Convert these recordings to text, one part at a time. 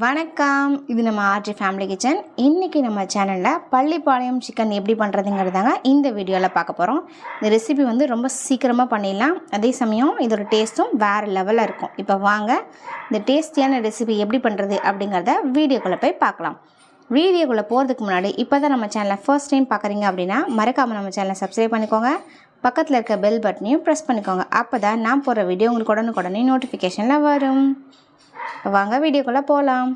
வணக்கம். இது நம்ம ஆர்ஜி ஃபேமிலி கிச்சன் இன்றைக்கி நம்ம சேனலில் பள்ளிப்பாளையம் சிக்கன் எப்படி பண்ணுறதுங்கிறதாங்க இந்த வீடியோவில் பார்க்க போகிறோம் இந்த ரெசிபி வந்து ரொம்ப சீக்கிரமாக பண்ணிடலாம். அதே சமயம் இதோட டேஸ்ட்டும் வேறு லெவலில் இருக்கும். இப்போ வாங்க இந்த டேஸ்டியான ரெசிபி எப்படி பண்ணுறது அப்படிங்கிறத வீடியோக்குள்ளே போய் பார்க்கலாம். வீடியோக்குள்ளே போகிறதுக்கு முன்னாடி இப்போ தான் நம்ம சேனலை ஃபர்ஸ்ட் டைம் பார்க்குறீங்க அப்படின்னா மறக்காமல் நம்ம சேனலை சப்ஸ்கிரைப் பண்ணிக்கோங்க. பக்கத்தில் இருக்க பெல் பட்டனையும் ப்ரெஸ் பண்ணிக்கோங்க. அப்போ தான் நான் போடுற வீடியோ உங்களுக்கு உடனுக்குடனே நோட்டிஃபிகேஷனில் வரும். வாங்க வீடியோக்குள்ளே போகலாம்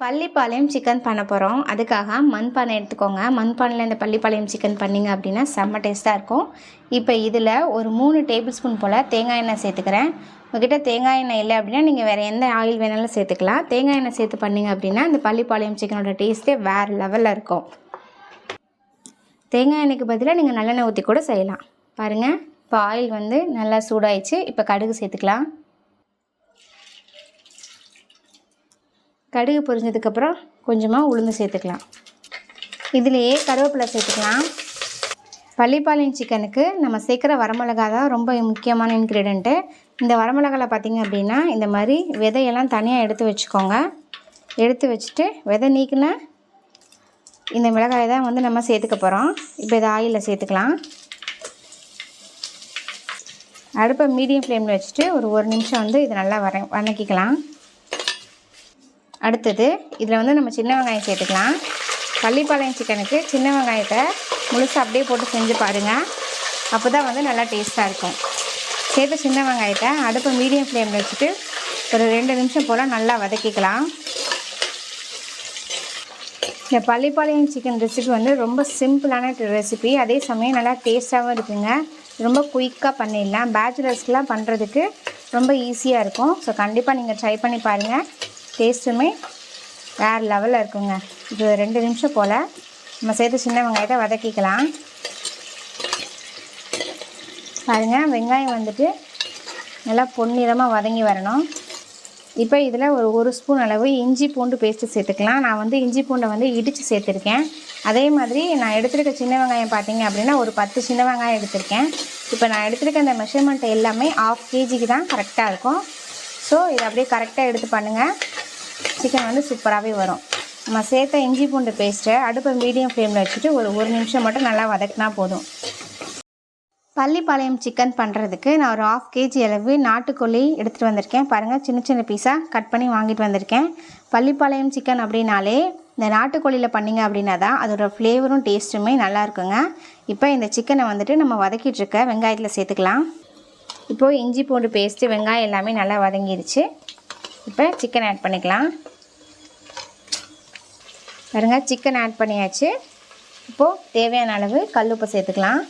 பள்ளிப்பாளையம் சிக்கன் பண்ண போகிறோம் அதுக்காக மண்பானை எடுத்துக்கோங்க. மண்பானையில் இந்த பள்ளிப்பாளையம் சிக்கன் பண்ணிங்க அப்படின்னா செம்ம டேஸ்ட்டாக இருக்கும். இப்போ இதில் ஒரு மூணு டேபிள் ஸ்பூன் போல் தேங்காய் எண்ணெய் சேர்த்துக்கிறேன். உங்ககிட்ட தேங்காய் எண்ணெய் இல்லை அப்படின்னா நீங்கள் வேறு எந்த ஆயில் வேணாலும் சேர்த்துக்கலாம். தேங்காய் எண்ணெய் சேர்த்து பண்ணிங்க அப்படின்னா இந்த பள்ளிப்பாளையம் சிக்கனோட டேஸ்ட்டே வேறு லெவலில் இருக்கும். தேங்காய் எண்ணெய்க்கு பதிலாக நீங்கள் நல்லெண்ணெய் ஊற்றி கூட செய்யலாம். பாருங்கள் இப்போ ஆயில் வந்து நல்லா சூடாயிடுச்சு. இப்போ கடுகு சேர்த்துக்கலாம். கடுகு பொரிஞ்சதுக்கப்புறம் கொஞ்சமாக உளுந்து சேர்த்துக்கலாம். இதுலேயே கருவேப்பிலை சேர்த்துக்கலாம். பள்ளிப்பாளையம் சிக்கனுக்கு நம்ம சேர்க்குற வரமிளகா தான் ரொம்ப முக்கியமான இன்க்ரீடியண்ட்டு இந்த வரமிளகாவில் பார்த்திங்க அப்படின்னா இந்த மாதிரி விதையெல்லாம் தனியாக எடுத்து வச்சுக்கோங்க. எடுத்து வச்சுட்டு விதை நீக்கின இந்த மிளகாயை தான் வந்து நம்ம சேர்த்துக்க போகிறோம் இப்போ இதை ஆயிலில் சேர்த்துக்கலாம். அடுப்பை மீடியம் ஃப்ளேமில் வச்சுட்டு ஒரு ஒரு நிமிஷம் வந்து இது நல்லா வர வதக்கிக்கலாம் அடுத்தது இதில் வந்து நம்ம சின்ன வெங்காயம் சேர்த்துக்கலாம். பள்ளிப்பாளையம் சிக்கனுக்கு சின்ன வெங்காயத்தை முழுசாக அப்படியே போட்டு செஞ்சு பாருங்கள் அப்போ தான் வந்து நல்லா டேஸ்ட்டாக இருக்கும். சேர்த்து சின்ன வெங்காயத்தை அடுப்பை மீடியம் ஃப்ளேமில் வச்சுட்டு ஒரு ரெண்டு நிமிஷம் போல் நல்லா வதக்கிக்கலாம். இந்த பள்ளிப்பாளையம் சிக்கன் ரெசிபி வந்து ரொம்ப சிம்பிளான ரெசிபி அதே சமயம் நல்லா டேஸ்ட்டாகவும் இருக்குங்க. ரொம்ப குயிக்காக பண்ணிடலாம். பேச்சுலர்ஸ்க்கெலாம் பண்ணுறதுக்கு ரொம்ப ஈஸியாக இருக்கும். ஸோ கண்டிப்பாக நீங்கள் ட்ரை பண்ணி பாருங்கள் டேஸ்ட்டுமே வேறு லெவலில் இருக்குங்க. இது ரெண்டு நிமிஷம் போல். நம்ம சேர்த்து சின்ன வெங்காயத்தை வதக்கிக்கலாம். பாருங்கள் வெங்காயம் வந்துட்டு நல்லா பொன்னிறமாக வதங்கி வரணும். இப்போ இதில் ஒரு ஒரு ஸ்பூன் அளவு இஞ்சி பூண்டு பேஸ்ட்டு சேர்த்துக்கலாம். நான் வந்து இஞ்சி பூண்டை வந்து இடித்து சேர்த்துருக்கேன். அதே மாதிரி நான் எடுத்துருக்க சின்ன வெங்காயம் பார்த்தீங்க அப்படின்னா ஒரு பத்து சின்ன வெங்காயம் எடுத்திருக்கேன். இப்போ நான் எடுத்துருக்க அந்த மெஷர்மெண்ட் எல்லாமே ஆஃப் கேஜிக்கு தான் கரெக்டாக இருக்கும். ஸோ இதை அப்படியே கரெக்டாக எடுத்து பண்ணுங்கள் சிக்கன் வந்து சூப்பராகவே வரும். நம்ம சேர்த்த இஞ்சி பூண்டு பேஸ்ட்டை அடுப்பை மீடியம் ஃப்ளேமில் வச்சுட்டு ஒரு ஒரு நிமிஷம் மட்டும் நல்லா வதக்கினா போதும். பள்ளிப்பாளையம் சிக்கன் பண்ணுறதுக்கு நான் ஒரு ஆஃப் கேஜி அளவு நாட்டுக்கோழி எடுத்துகிட்டு வந்திருக்கேன். பாருங்கள் சின்ன சின்ன பீஸாக கட் பண்ணி வாங்கிட்டு வந்திருக்கேன். பள்ளிப்பாளையம் சிக்கன் அப்படின்னாலே இந்த நாட்டுக்கோழியில் பண்ணிங்க அப்படின்னா தான் அதோடய ஃப்ளேவரும் டேஸ்ட்டுமே நல்லா இருக்குங்க. இப்போ இந்த சிக்கனை வந்துட்டு நம்ம வதக்கிட்டுருக்க வெங்காயத்தில் சேர்த்துக்கலாம். இப்போது இஞ்சி பூண்டு பேஸ்ட்டு வெங்காயம் எல்லாமே நல்லா வதங்கிருச்சு. இப்போ சிக்கன் ஆட் பண்ணிக்கலாம். பாருங்கள் சிக்கன் ஆட் பண்ணியாச்சு. இப்போது தேவையான அளவு கல்லுப்பு சேர்த்துக்கலாம்.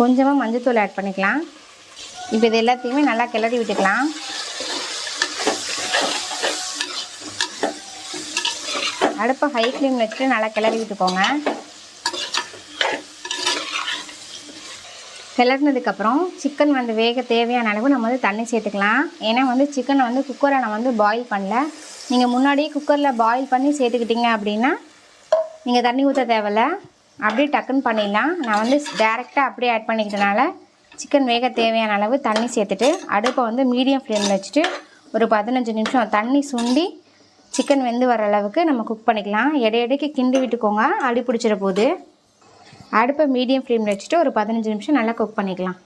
கொஞ்சமாக மஞ்சத்தூள் ஆட் பண்ணிக்கலாம். இப்போ இது எல்லாத்தையுமே நல்லா கிளறி விட்டுக்கலாம். அடுப்பை ஹை ஃப்ளேமில் வச்சுட்டு நல்லா கிளறி விட்டுக்கோங்க. கிளறினதுக்கப்புறம் சிக்கன் வந்து வேக தேவையான அளவு நம்ம வந்து தண்ணி சேர்த்துக்கலாம். ஏன்னா வந்து சிக்கனை வந்து குக்கரை நான் வந்து பாயில் பண்ணல. நீங்கள் முன்னாடியே குக்கரில் பாயில் பண்ணி சேர்த்துக்கிட்டீங்க அப்படின்னா நீங்கள் தண்ணி ஊற்ற தேவையில்ல. அப்படியே டக்குன்னு பண்ணிடலாம். நான் வந்து டேரெக்டாக அப்படியே ஆட் பண்ணிக்கிறதுனால சிக்கன் வேக தேவையான அளவு தண்ணி சேர்த்துட்டு அடுப்பை வந்து மீடியம் ஃப்ளேமில் வச்சுட்டு ஒரு பதினஞ்சு நிமிஷம் தண்ணி சுண்டி சிக்கன் வெந்து வர அளவுக்கு நம்ம குக் பண்ணிக்கலாம். இடையிடைக்கு கிண்டி விட்டுக்கோங்க. அடி பிடிச்சிட போகுது அடுப்பை மீடியம் ஃப்ளேமில் வச்சுட்டு ஒரு பதினஞ்சு நிமிஷம் நல்லா குக் பண்ணிக்கலாம்.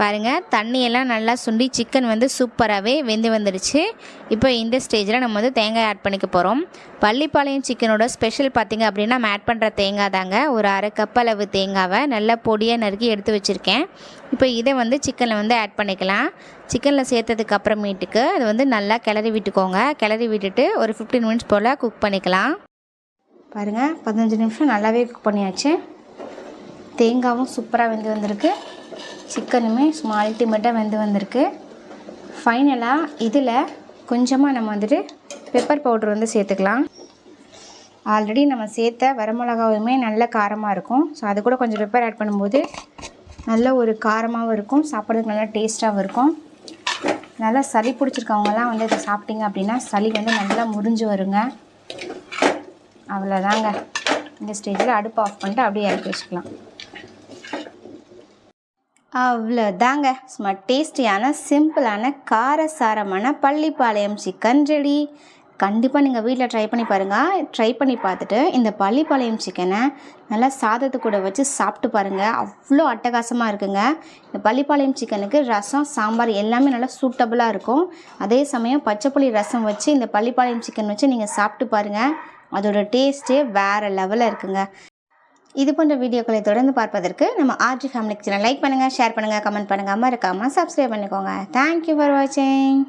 பாருங்கள் தண்ணியெல்லாம் நல்லா சுண்டி சிக்கன் வந்து சூப்பராகவே வெந்து வந்துடுச்சு. இப்போ இந்த ஸ்டேஜில் நம்ம வந்து தேங்காய் ஆட் பண்ணிக்க போகிறோம் பள்ளிப்பாளையம் சிக்கனோட ஸ்பெஷல் பார்த்திங்க அப்படின்னா நம்ம ஆட் பண்ணுற தேங்காய் தாங்க. ஒரு அரை கப் அளவு தேங்காவை நல்லா பொடியாக நறுக்கி எடுத்து வச்சுருக்கேன். இப்போ இதை வந்து சிக்கனில் வந்து ஆட் பண்ணிக்கலாம். சிக்கனில் சேர்த்ததுக்கு அப்புறமேட்டுக்கு அது வந்து நல்லா கிளறி விட்டுக்கோங்க. கிளறி விட்டுட்டு ஒரு ஃபிஃப்டீன் மினிட்ஸ் போல் குக் பண்ணிக்கலாம். பாருங்கள் பதினஞ்சு நிமிஷம் நல்லாவே குக் பண்ணியாச்சு. தேங்காவும் சூப்பராக வெந்து வந்திருக்கு. சிக்கனுமே சும்மா அல்டிமேட்டாக வெந்து வந்திருக்கு. ஃபைனலாக இதில் கொஞ்சமாக நம்ம வந்துட்டு பெப்பர் பவுட்ரு வந்து சேர்த்துக்கலாம். ஆல்ரெடி நம்ம சேர்த்த வரமிளகாவுமே நல்ல காரமாக இருக்கும். ஸோ அது கூட கொஞ்சம் பெப்பர் ஆட் பண்ணும்போது நல்ல ஒரு காரமாகவும் இருக்கும். சாப்பிட்றதுக்கு நல்லா டேஸ்ட்டாகவும் இருக்கும். நல்லா சளி பிடிச்சிருக்கவங்கலாம் வந்து இதை சாப்பிட்டீங்க அப்படின்னா சளி வந்து நல்லா முறிஞ்சு வருங்க. அவ்வளோதாங்க இந்த ஸ்டேஜில் அடுப்பு ஆஃப் பண்ணிட்டு அப்படியே இறக்கி வச்சுக்கலாம். அவ்வளோதாங்க. சும்மா டேஸ்டியான சிம்பிளான காரசாரமான பள்ளிப்பாளையம் சிக்கன் ரெடி கண்டிப்பாக நீங்கள் வீட்டில் ட்ரை பண்ணி பாருங்கள் ட்ரை பண்ணி பார்த்துட்டு இந்த பள்ளிப்பாளையம் சிக்கனை நல்லா சாதத்து கூட வச்சு சாப்பிட்டு பாருங்கள் அவ்வளோ அட்டகாசமாக இருக்குங்க. இந்த பள்ளிப்பாளையம் சிக்கனுக்கு ரசம் சாம்பார் எல்லாமே நல்லா சூட்டபுளாக இருக்கும். அதே சமயம் பச்சைப்புளி ரசம் வச்சு இந்த பள்ளிப்பாளையம் சிக்கன் வச்சு நீங்கள் சாப்பிட்டு பாருங்கள் அதோடய டேஸ்ட்டே வேறு லெவலில் இருக்குங்க. இது போன்ற வீடியோக்களை தொடர்ந்து பார்ப்பதற்கு நம்ம ஆர்ஜி ஃபேமிலி சேனல் லைக் பண்ணுங்கள் ஷேர் பண்ணுங்கள் கமெண்ட் பண்ணுங்கள் மறக்காமல் சப்ஸ்கிரைப் பண்ணிக்கோங்க. தேங்க்யூ ஃபார் வாட்சிங்